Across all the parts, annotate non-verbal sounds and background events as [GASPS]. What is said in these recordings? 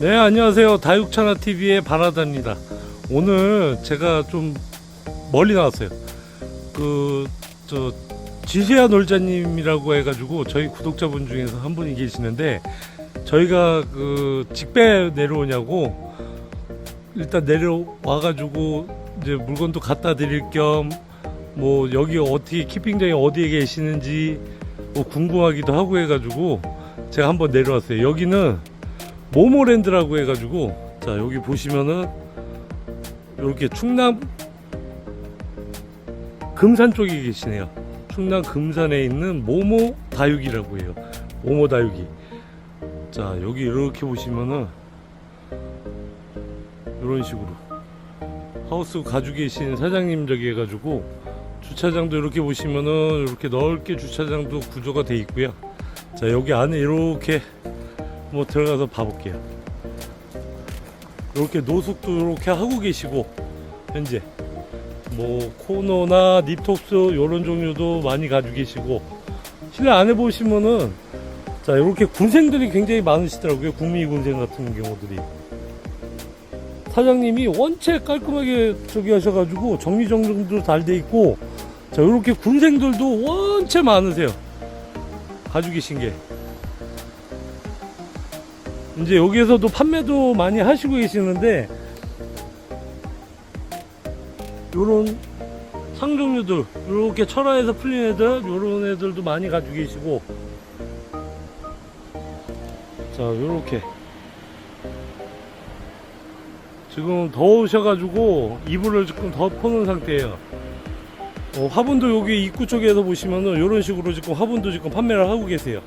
네, 안녕하세요. 다육차나 TV의 바라다입니다. 오늘 제가 좀 멀리 나왔어요. 그, 저, 지세아 놀자님이라고 해가지고 저희 구독자분 중에서 한 분이 계시는데 저희가 그 직배 내려오냐고 일단 내려와가지고 이제 물건도 갖다 드릴 겸 뭐 여기 어떻게 키핑장이 어디에 계시는지 뭐 궁금하기도 하고 해가지고 제가 한번 내려왔어요. 여기는 모모랜드라고 해가지고 자 여기 보시면은 이렇게 충남 금산 쪽에 계시네요. 충남 금산에 있는 모모 다육이라고 해요. 모모 다육이. 자 여기 이렇게 보시면은 이런 식으로 하우스 가지고 계신 사장님 저기 해가지고 주차장도 이렇게 보시면은 이렇게 넓게 주차장도 구조가 돼 있고요. 자 여기 안에 이렇게 뭐 들어가서 봐볼게요. 이렇게 노숙도 이렇게 하고 계시고 현재. 뭐 코너나 립톱스 이런 종류도 많이 가지고 계시고 실내 안에 보시면은 자 이렇게 군생들이 굉장히 많으시더라고요. 국미 군생 같은 경우들이. 사장님이 원체 깔끔하게 저기 하셔가지고 정리정돈도 잘 돼 있고 자 이렇게 군생들도 원체 많으세요. 가지고 계신 게 이제 여기에서도 판매도 많이 하시고 계시는데 요런 상종류들 요렇게 철화에서 풀린 애들 요런 애들도 많이 가지고 계시고. 자 요렇게. 지금 더우셔가지고 이불을 지금 덮어놓은 상태예요. 어, 화분도 여기 입구 쪽에서 보시면은 이런 식으로 지금 화분도 지금 판매를 하고 계세요.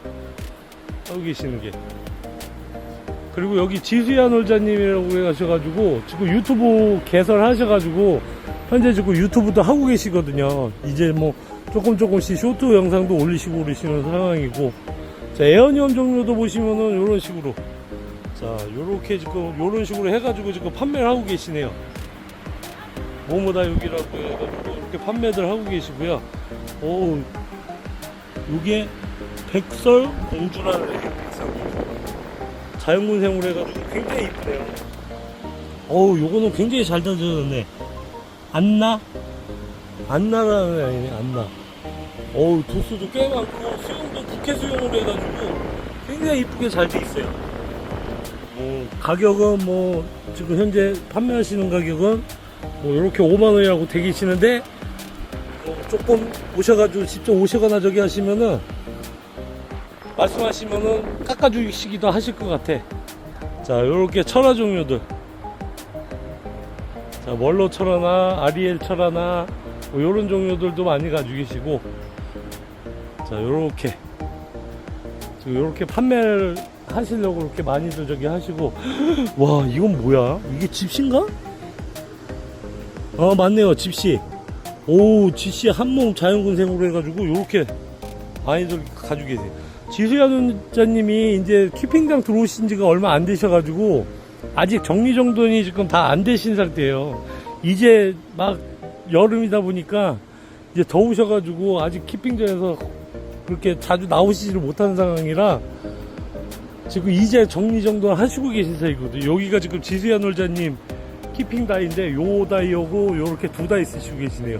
하고 계시는 게 그리고 여기 지수야 놀자님이라고 해가셔가지고 지금 유튜브 개설하셔가지고 현재 지금 유튜브도 하고 계시거든요. 이제 뭐 조금 조금씩 쇼트 영상도 올리시고 그러시는 상황이고 자 에어니엄 종류도 보시면은 이런 식으로 자 요렇게 지금 요런 식으로 해가지고 지금 판매를 하고 계시네요. 모모다육이라고 해가지고 이렇게 판매들 하고 계시고요. 오 요게 백설 공주라는. 백설 공주. 자연군생으로 해가지고 굉장히 이쁘네요. 어우, 요거는 굉장히 잘 다져졌네. 안나? 안나라는 아니네, 안나. 어우, 도수도 꽤 많고, 수영도 국회 수영으로 해가지고 굉장히 이쁘게 잘 돼 있어요. 뭐, 가격은 뭐, 지금 현재 판매하시는 가격은 뭐, 이렇게 5만원이라고 돼 계시는데, 뭐 조금 오셔가지고 직접 오시거나 저기 하시면은 말씀하시면은 깎아주시기도 하실 것 같아. 자, 요렇게 철화 종류들. 자, 멀로 철화나 아리엘 철화나 뭐 요런 종류들도 많이 가지고 계시고. 자, 요렇게. 요렇게 판매를 하시려고 이렇게 많이들 저기 하시고. [GASPS] 와, 이건 뭐야? 이게 집시인가? 아, 맞네요. 집시. 오, 집시 한몸 자연군생으로 해가지고 요렇게 많이들 가지고 계세요. 지수연자님이 이제 키핑장 들어오신 지가 얼마 안 되셔가지고 아직 정리정돈이 지금 다 안 되신 상태예요. 이제 막 여름이다 보니까 이제 더우셔가지고 아직 키핑장에서 그렇게 자주 나오시지를 못하는 상황이라 지금 이제 정리정돈 하시고 계신 사이거든요. 여기가 지금 지수연 놀자님 키핑 다이인데 요 다이하고 요렇게 두 다이 쓰시고 계시네요.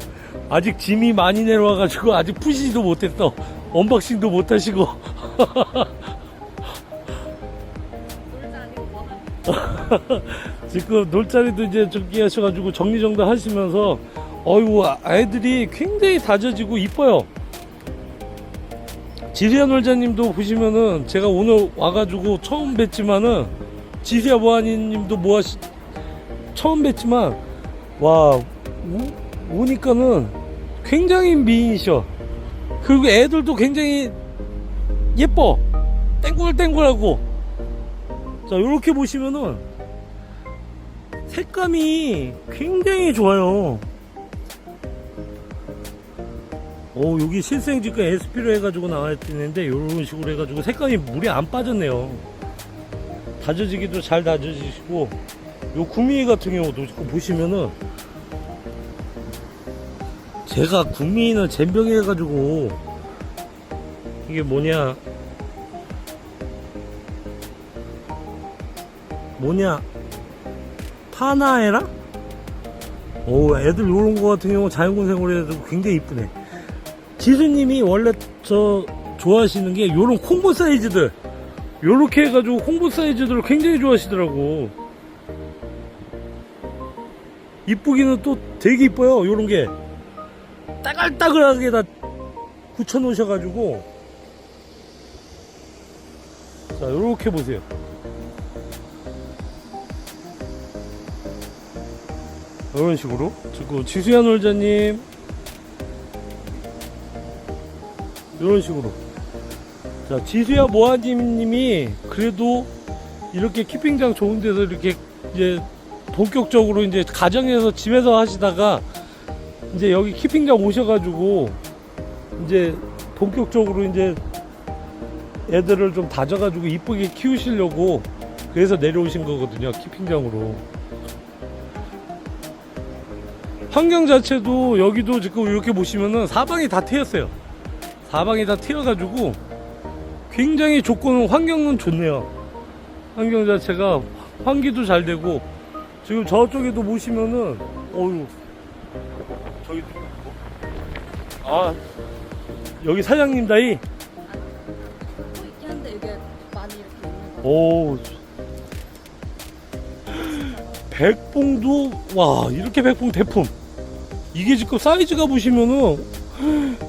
아직 짐이 많이 내려와가지고 아직 푸시지도 못했어. 언박싱도 못 하시고. [LAUGHS] 지금 놀자리도 이제 저기 하셔가지고 정리정돈 하시면서 어이구 아이들이 굉장히 다져지고 이뻐요. 지리아 놀자님도 보시면은 제가 오늘 와가지고 처음 뵀지만은 지리아 보아니님도 뭐하시 처음 뵀지만 와 오, 오니까는 굉장히 미인이셔. 그리고 애들도 굉장히 예뻐. 땡글땡글하고. 자, 요렇게 보시면은 색감이 굉장히 좋아요. 오, 여기 실생지가 SP로 해가지고 나와 있는데, 요런 식으로 해가지고 색감이 물이 안 빠졌네요. 다져지기도 잘 다져지시고, 요 구미 같은 경우도 보시면은, 제가 구미인을 잼병이 해가지고, 이게 뭐냐, 뭐냐? 파나에라? 오 애들 요런 거 같은 경우 자연군생으로 해도 굉장히 이쁘네. 지수님이 원래 저 좋아하시는 게 요런 콩보 사이즈들. 요렇게 해가지고 콩보 사이즈들을 굉장히 좋아하시더라고. 이쁘기는 또 되게 이뻐요 요런 게 따글따글하게 다 붙여 놓으셔가지고. 자 요렇게 보세요. 이런 식으로. 지금 지수야 놀자님. 이런 식으로. 자 지수야 모아님님이 그래도 이렇게 키핑장 좋은 데서 이렇게 이제 본격적으로 이제 가정에서 집에서 하시다가 이제 여기 키핑장 오셔가지고 이제 본격적으로 이제 애들을 좀 다져가지고 이쁘게 키우시려고 그래서 내려오신 거거든요 키핑장으로 환경 자체도 여기도 지금 이렇게 보시면은 사방이 다 트였어요. 사방이 다 트여가지고 굉장히 조건은 환경은 좋네요. 환경 자체가 환기도 잘 되고 지금 저쪽에도 보시면은 어유 저기 아 여기 사장님 다이? 또 있긴 한데 이게 많이 이렇게 있는 거. 오. 백봉도 와 이렇게 백봉 대품. 이게 지금 사이즈가 보시면은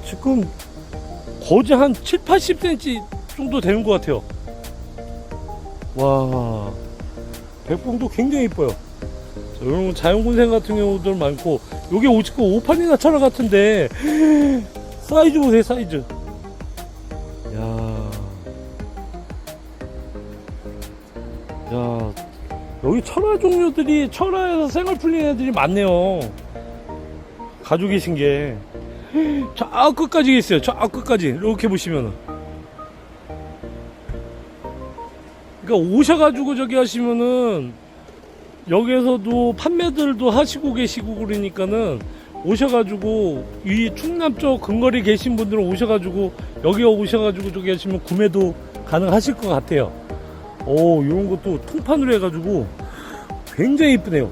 지금 거의 한 7, 80cm 정도 되는 것 같아요. 와. 백봉도 굉장히 이뻐요. 자, 이런 자연군생 같은 경우들 많고 요게 오지금 오판이나 차라 같은데 [GASPS] 사이즈 보세요 사이즈 야 야, 여기 철화 종류들이 철화에서 생활 풀린 애들이 많네요. 가지고 계신 게. [GASPS] 저 끝까지 있어요. 저 끝까지. 이렇게 보시면은. 그러니까 오셔가지고 저기 하시면은 여기에서도 판매들도 하시고 계시고 그러니까는 오셔가지고 이 충남 쪽 근거리 계신 분들은 오셔가지고 여기 오셔가지고 저기 하시면 구매도 가능하실 것 같아요. 오, 이런 것도 통판으로 해가지고 굉장히 이쁘네요.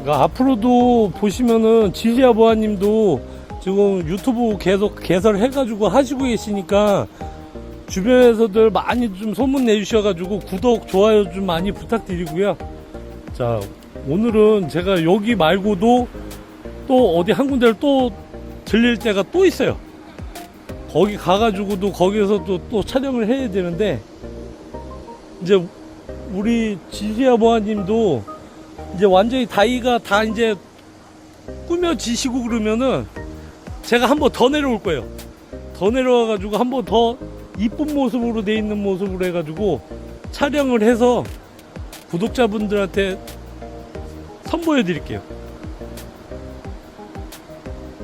그러니까 앞으로도 보시면은 지지아 보아님도 지금 유튜브 계속 개설해가지고 하시고 계시니까 주변에서들 많이 좀 소문 내주셔가지고 구독, 좋아요 좀 많이 부탁드리고요. 자, 오늘은 제가 여기 말고도 또 어디 한 군데를 또 들릴 때가 또 있어요. 거기 가가지고도 거기서 또, 또 촬영을 해야 되는데 이제 우리 지지아 보아님도 이제 완전히 다이가 다 이제 꾸며지시고 그러면은 제가 한 번 더 내려올 거예요. 더 내려와가지고 한 번 더 이쁜 모습으로 돼 있는 모습으로 해가지고 촬영을 해서 구독자분들한테 선보여 드릴게요.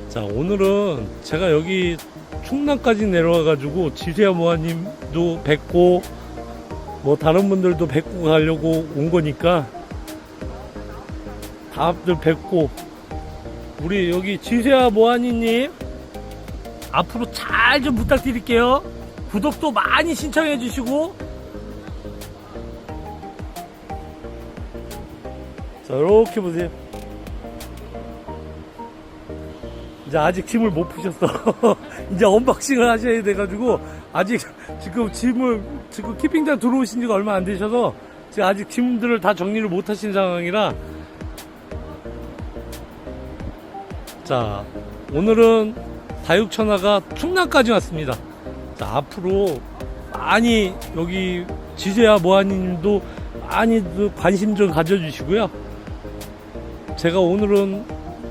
자, 오늘은 제가 여기 충남까지 내려와가지고 지세아 모아님도 뵙고 뭐 다른 분들도 뵙고 가려고 온 거니까 다들 뵙고 우리 여기 지세아 모아니님 앞으로 잘 좀 부탁드릴게요. 구독도 많이 신청해 주시고 자 이렇게 보세요. 이제 아직 짐을 못 푸셨어. [LAUGHS] 이제 언박싱을 하셔야 돼가지고 아직 지금 짐을 지금 키핑장 들어오신 지가 얼마 안 되셔서 지금 아직 짐들을 다 정리를 못 하신 상황이라 자 오늘은 다육천하가 충남까지 왔습니다. 자 앞으로 많이 여기 지세야 모하니님도 많이 관심 좀 가져주시고요. 제가 오늘은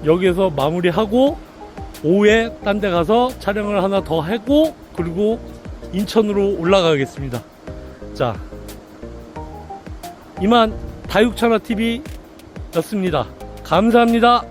여기에서 마무리하고 오후에 딴 데 가서 촬영을 하나 더 하고 그리고 인천으로 올라가겠습니다. 자 이만 다육천하 TV였습니다. 감사합니다.